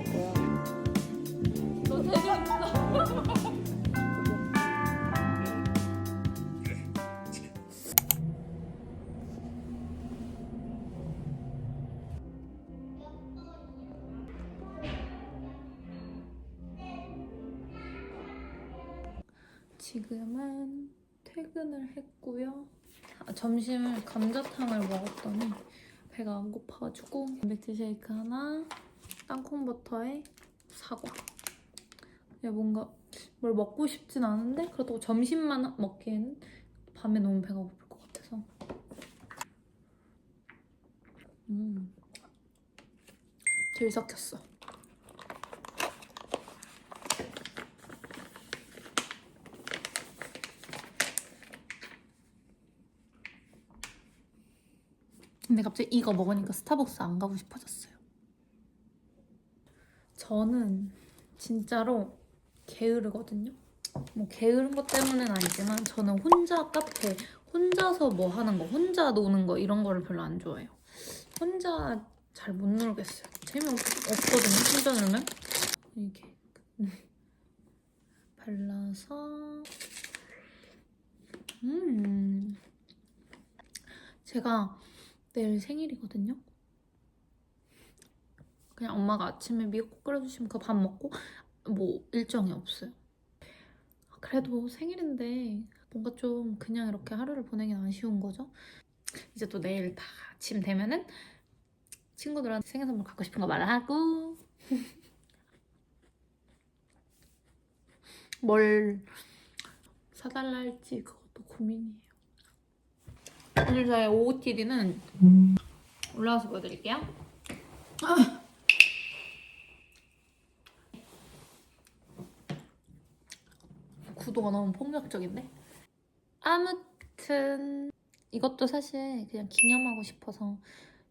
웃겨. 지금은 퇴근을 했고요. 아, 점심을 감자탕을 먹었더니 배가 안 고파가지고 단백질 쉐이크 하나, 땅콩버터에 사과. 뭔가 뭘 먹고 싶진 않은데 그렇다고 점심만 먹기에는 밤에 너무 배가 고플 것 같아서. 음, 들삭혔어. 근데 갑자기 이거 먹으니까 스타벅스 안 가고 싶어졌어요. 저는 진짜로 게으르거든요. 뭐 게으른 것 때문은 아니지만 저는 혼자 카페, 혼자서 뭐 하는 거, 혼자 노는 거 이런 거를 별로 안 좋아해요. 혼자 잘 못 놀겠어요. 재미없거든요. 혼자 놀면. 이게 발라서 음 제가 내일 생일이거든요. 그냥 엄마가 아침에 미역국 끓여주시면 그 밥 먹고 뭐 일정이 없어요. 그래도 생일인데 뭔가 좀 그냥 이렇게 하루를 보내긴 아쉬운 거죠. 이제 또 내일 다 아침 되면은 친구들한테 생일 선물 갖고 싶은 거 말하고 뭘 사달라 할지 그것도 고민이에요. 오늘 저의 OOTD는 올라와서 보여드릴게요. 구도가 너무 폭력적인데? 아무튼 이것도 사실 그냥 기념하고 싶어서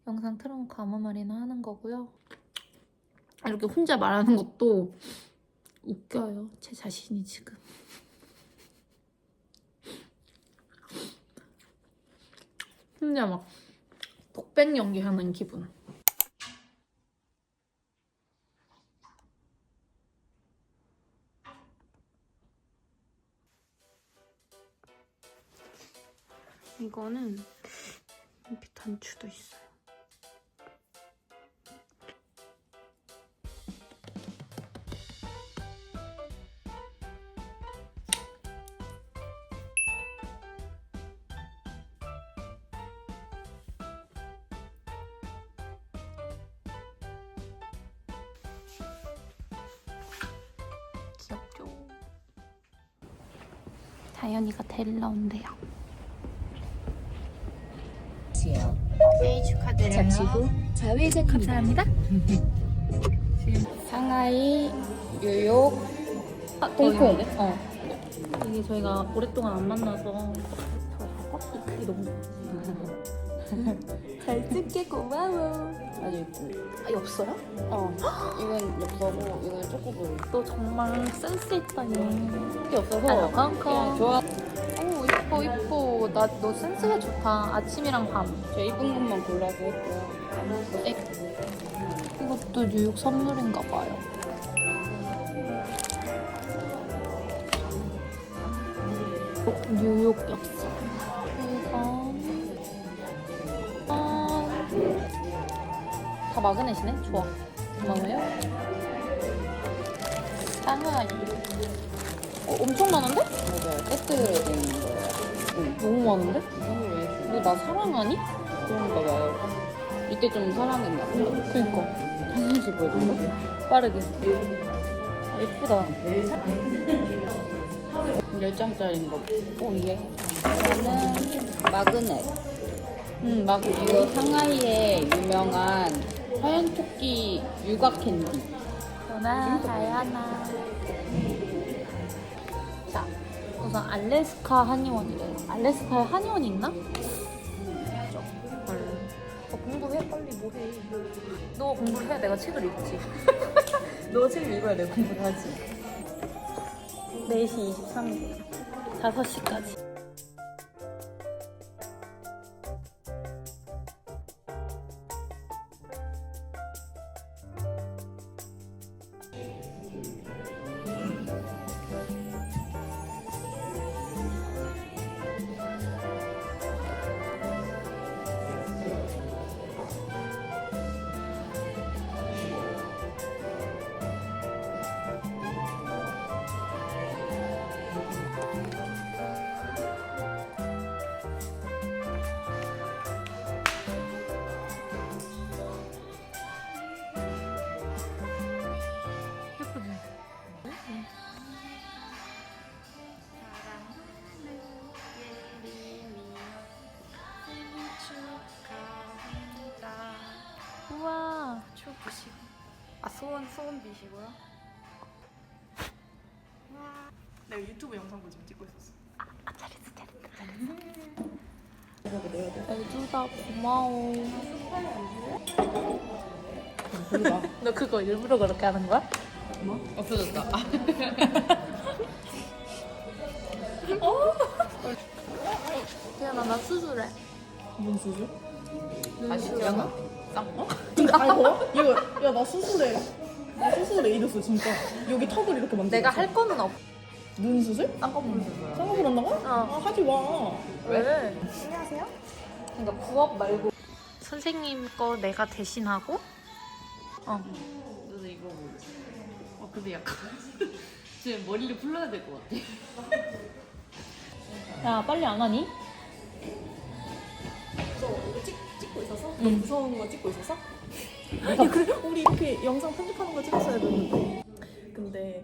영상 틀어놓고 아무 말이나 하는 거고요. 이렇게 혼자 말하는 것도 웃겨요. 제 자신이 지금. 혼자 막 독백 연기하는 기분. 이거는 이렇게 단추도 있어요. 귀엽죠? 다현이가 데리러 온대요. 잠시 후 좌회전입니다. 감사합니다. 상하이, 뉴욕, 아, 홍콩. 어. 이게 저희가 오랫동안 안 만나서 저 크기 너무 잘 찍게 고마워. 아주 예쁜. 아, 엽서요? 어, 이건 엽서고 이건 초코볼. 너 정말 센스 있다 얘. 이게 없어서 아, 콩콩. 좋아. 오 이뻐 이뻐. 나 너 센스가 좋다. 아침이랑 밤. 저 이쁜 것만 골라서 했고요. 이것도 뉴욕 선물인가 봐요. 뉴욕 엽서. 이건 아, 다 마그넷이네. 좋아. 고마워요. 상하이. 어, 엄청 많은데? 맞아요. 세트로 되어 있는 거예요. 응. 너무 많은데? 이거 나 사랑하니? 그런가 봐요. 이때 좀 사랑했나 봐요. 그니까. 한시 보여줄까? 빠르게. 아, 예쁘다. 10장짜리인 거. 오, 이게. 이거는 마그넷. 음, 막 이거 상하이의 유명한 하얀 토끼 유각 캔디. 하나, 다야나. 자, 우선 알래스카 한의원이래. 알래스카에 한의원이 있나? 어, 공부해, 빨리 뭐 해. 너 공부를 해야 내가 책을 읽지. 너 책을 읽어야 내 공부를 하지. 4시 23분. 5시까지. 소원비시고요. 내가 유튜브 영상도 지금 찍고 있었어. 애주다 고마워. 너 그거 일부러 그렇게 하는 거야? 없어졌다. 아, 태연아 나 수술해. 뭔 수술? 아시잖아. 쌍꺼? 근데 알고? 이거 야나 수술해. 나 수술해 이랬어 진짜. 여기 턱을 이렇게 만들어. 내가 할 거는 없. 눈 수술? 쌍꺼풀 수술. 쌍꺼풀 한다고? 어. 아 하지 마. 왜? 안녕하세요. 그러니까 부업 말고 선생님 거 내가 대신하고. 어. 너도 이거 뭐. 어, 근데 약간. 지금 머리를 풀러야 될 것 같아. 야 빨리 안 하니? 이거 찍, 찍고 있었어? 너 무서운 거 찍고 있었어? 야 그래 우리 이렇게 영상 편집하는 거 찍었어야 되는데. 근데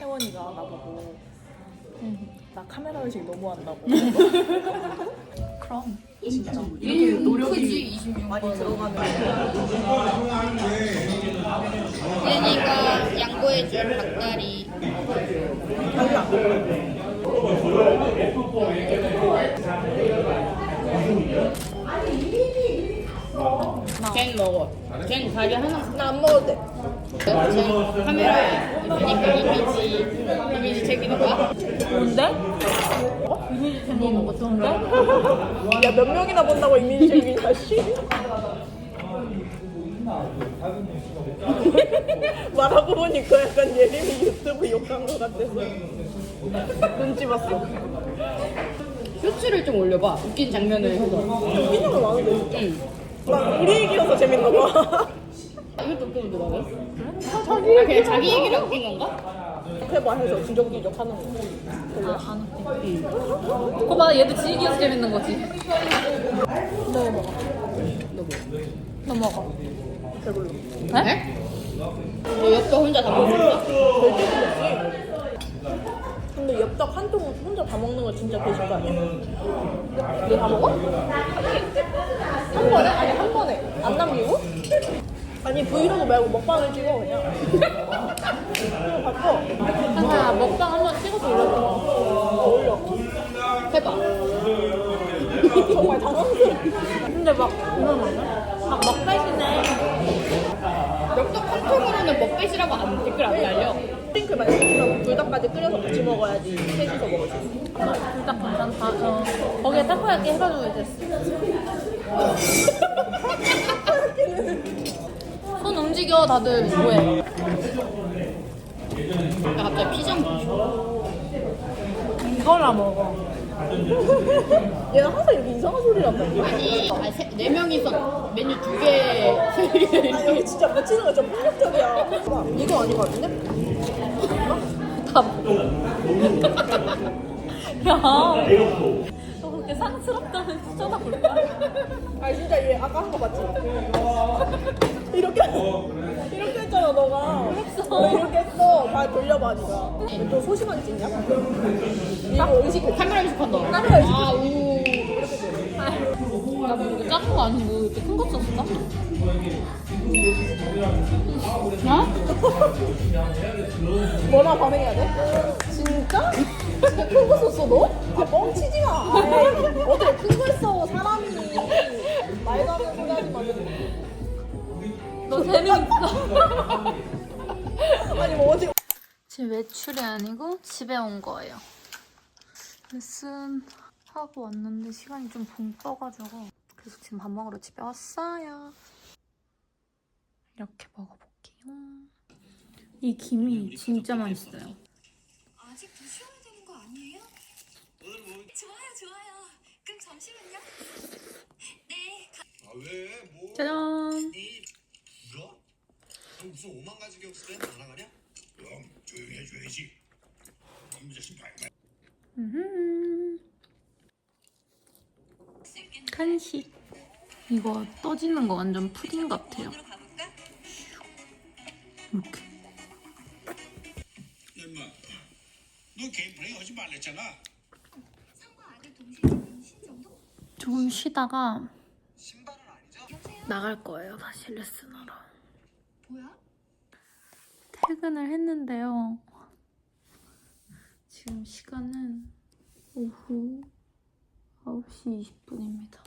혜원이가 나보고 응. 나 카메라 의식 너무 한다고. 그럼. 진짜. 이렇게 노력이 크지, 26만 많이 들어가는 얘니까 양보해줄 닭다리. 쟤는 먹어. 쟤는 다리 하나 나 안 먹어도 돼. 쟤는 카메라에 있으니까 이미지, 이미지 챙기는 거야? 뭔데? 어? 이미지 챙기는 거 좋은데? 야 몇 명이나 본다고 이미지 챙기냐 씨. 말하고 보니까 약간 예림이 유튜브 욕한 것 같아서 눈치 봤어. 쇼츠를 좀 올려봐. 웃긴 장면을 해서. 웃기는 거 많은데 응. 난 우리 얘기여서 재밌나 봐. 이것도 웃기는데 나는? 아, 자기 아, 그냥 자기 얘기를 웃긴 건가? 해봐 해서 주적기적 하는 거. 아, 안 웃겨. 그거 봐, 얘도 지기해서 재밌는 거지. 너 먹어. 너 먹어. 배불러. 네? 너 엽떡 혼자 다 먹었어? 근데 엽떡 한 통 혼자 다 먹는 거 진짜 배신 거 아니야? 너다 먹어? 한 번에? 아니 한 번에 안 남기고? 아니 브이로그 말고 먹방을 찍어 그냥 그냥 바꿔 하나 먹방 한번 찍어서 올려줘. 어, 올려 해봐. 정말 당황스러워 근데 막, 막 먹배시네. 엽떡 한 통으로는 먹배시라고 안, 댓글 안 달려. 핑크 말고 불닭까지 끓여서 같이 먹어야지 셋이서 먹을 수 있어 불닭 괜찮다. 어. 거기에 타코야끼 해가지고 이제. 손 움직여, 다들. 뭐해? 나 갑자기 피자 먹고 이거나 먹어. 얘는 항상 이렇게 이상한 소리를 한다 아니, 아니 세, 네 명이서 메뉴 두 개. 아 진짜 묻히는 거좀 폭력적이야 이거 아닌 것 같은데? 야. 너 그렇게 상스럽다면 쳐다볼까? 아니 진짜 얘 아까 한거 맞지? 이렇게 이렇게 했잖아 너가 그랬어. 너 이렇게 했어 발 돌려봐 니가 너 소심한 찍냐? 이거 의식해 카메라 의식한다. 카메라 의식. 아, 우. 나뭐 이렇게 작은 거 아니고 이렇게 큰거 썼어? 어? 뭐나 반응해야 돼? 진짜? 진짜 큰거 썼어 너? 아 뻥치지 마 어떻게 큰거 했어 사람이 말도 안 되는 소리 하지 마 너 재능 있어. 아니 뭐 어디 지금 외출이 아니고 집에 온 거예요. 레슨 하고 왔는데 시간이 좀 붕 떠가지고 그래서 지금 밥 먹으러 집에 왔어요. 이렇게 먹어볼게요. 이 김이 진짜 맛있어요. 아직 드셔야 되는 거 아니에요? 좋아요, 좋아요. 그럼 잠시만요. 네, 아 왜? 뭐? 짜잔! 이? 너 무슨 오만 가지 격수에 날아가냐? 그럼 조용히 해줘야지. 이 자식 발말. 음. 간식. 이거 떠지는 거 완전 푸딩 같아요. 이렇게. 엄마, 너 게임 플레이 하지 말랬잖아. 조금 쉬다가? 나갈 거예요. 다시 레슨하러. 뭐야? 퇴근을 했는데요. 지금 시간은 오후 9시 20분입니다.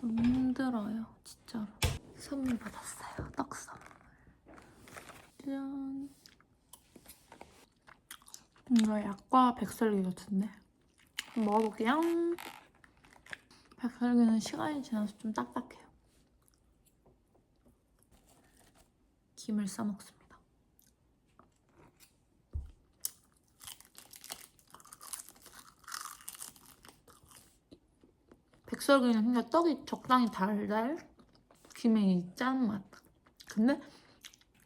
너무 힘들어요, 진짜로. 선물 받았어요, 떡 선물. 짠. 이거 약과 백설기 같은데. 먹어볼게요. 백설기는 시간이 지나서 좀 딱딱해요. 김을 싸먹습니다. 백설기는 그냥 떡이 적당히 달달, 김이 짠 맛. 근데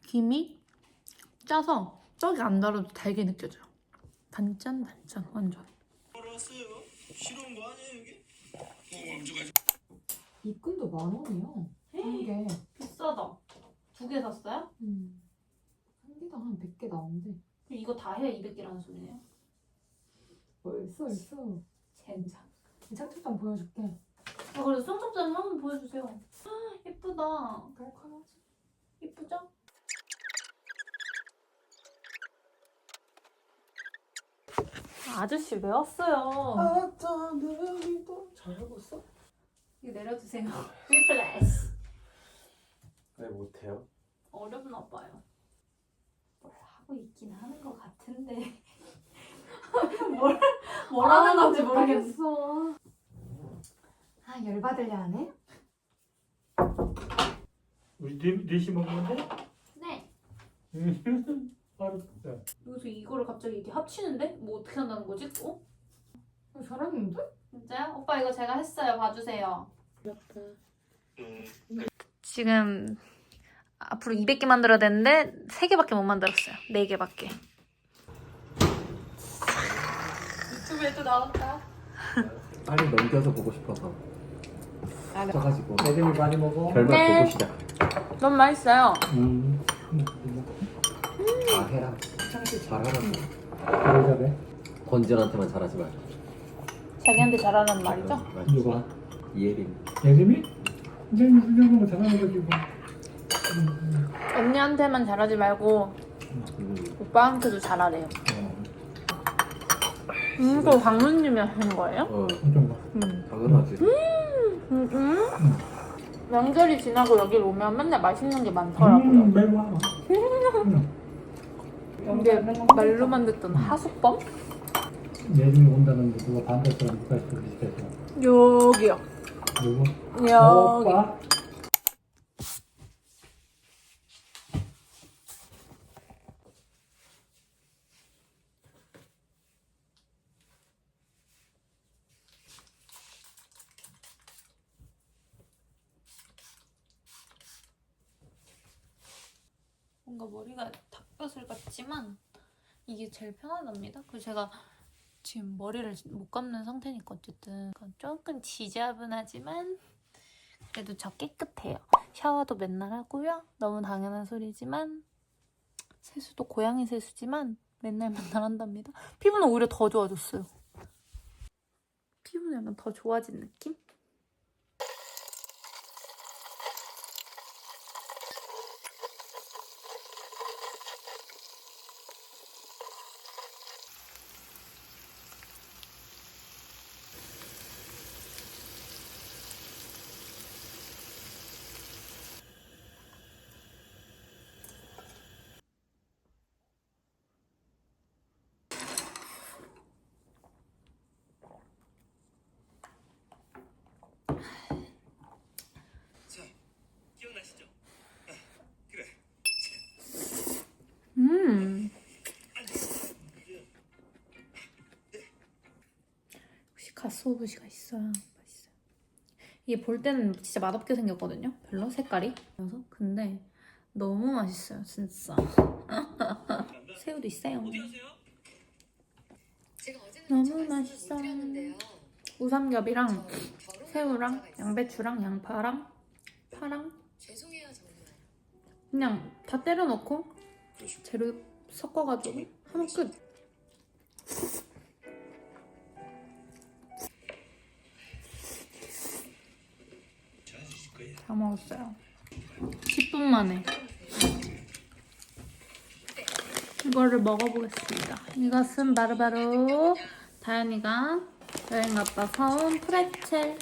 김이 짜서 떡이 안 달아도 달게 느껴져요. 단짠 단짠 완전. 알았어요. 싫어한 거 아니에요 여기? 홍왕주가 입금도 만 원이요. 한 개. 비싸다. 두 개 샀어요? 음. 한 개당 한 100개 나오는데. 이거 다 해야 200개라는 소리네요. 벌써 있어. 젠장. 창틀장 보여줄게. 아, 그래서 손톱자는 한번 보여주세요. 헉, 예쁘다. 깔끔하지? 예쁘죠? 아저씨 왜 왔어요? 아따 내리도 잘하고 있어? 이거 내려주세요. 플래시. 왜 못해요? 어렵나 봐요. 뭘 하고 있긴 하는 것 같은데 뭘, 뭘 하는 건지 모르겠어. 아 열받을려 하네? 우리 네, 넷이 먹는 건데? 네. 알았다. 여기서 이거를 갑자기 이렇게 합치는데? 뭐 어떻게 한다는 거지? 어? 어, 잘했는데? 진짜요? 오빠 이거 제가 했어요. 봐주세요. 지금 앞으로 200개 만들어야 되는데 3개밖에 못 만들었어요. 4개밖에. 유튜브에도 나왔다. 빨리 넘겨서 보고 싶어서 써가지고 애들이 많이 먹어. 결말 네. 보고 시작 너무 맛있어요. 음. 아 해라 잘하라고 그래 잘해. 권지현한테만 잘하지 말고 자기한테 잘하는 말이죠? 누가? 이예림 예림이? 이제 이런 거 잘하는 거지 뭐. 언니한테만 잘하지 말고 음. 오빠한테도 잘하래요. 어. 음, 이거 강훈님이 하는 거예요? 어 어떤 거? 음. 당연하지 음, 음. 명절이 지나고 여기 오면 맨날 맛있는 게 많더라고요. 음, 매워. 이게 말로만 듣던 하숙범? 예림이 온다는데 누가 반대처럼 누가 있어 비슷해서. 여기요. 누구? 여기. 오빠? 뭔가 닭뼈슬 같지만 이게 제일 편하답니다. 그리고 제가 지금 머리를 못 감는 상태니까 어쨌든 조금 지저분하지만 그래도 저 깨끗해요. 샤워도 맨날 하고요. 너무 당연한 소리지만 세수도 고양이 세수지만 맨날 맨날 한답니다. 피부는 오히려 더 좋아졌어요. 피부는 약간 더 좋아진 느낌? 가스오브시가 있어야 맛있어요. 이게 볼 때는 진짜 맛없게 생겼거든요. 별로 색깔이. 그래서 근데 너무 맛있어요, 진짜. 새우도 있어요. 너무 맛있어. 우삼겹이랑 새우랑 양배추랑 양파랑 파랑 그냥 다 때려 넣고 재료 섞어가지고 하면 끝. 다 먹었어요. 10분 만에. 이거를 먹어보겠습니다. 이것은 바로바로 다현이가 여행 갔다 사온 프레첼.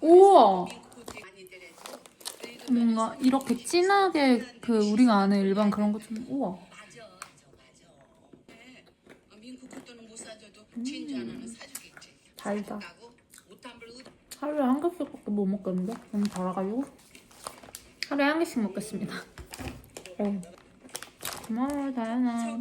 우와! 뭔가 이렇게 진하게 그 우리가 아는 일반 그런 거좀 우와. 음. 달다. 하루에 한 개씩밖에 못 먹겠는데? 너무 달아가지고. 하루에 한 개씩 먹겠습니다. 어. 고마워, 다현아.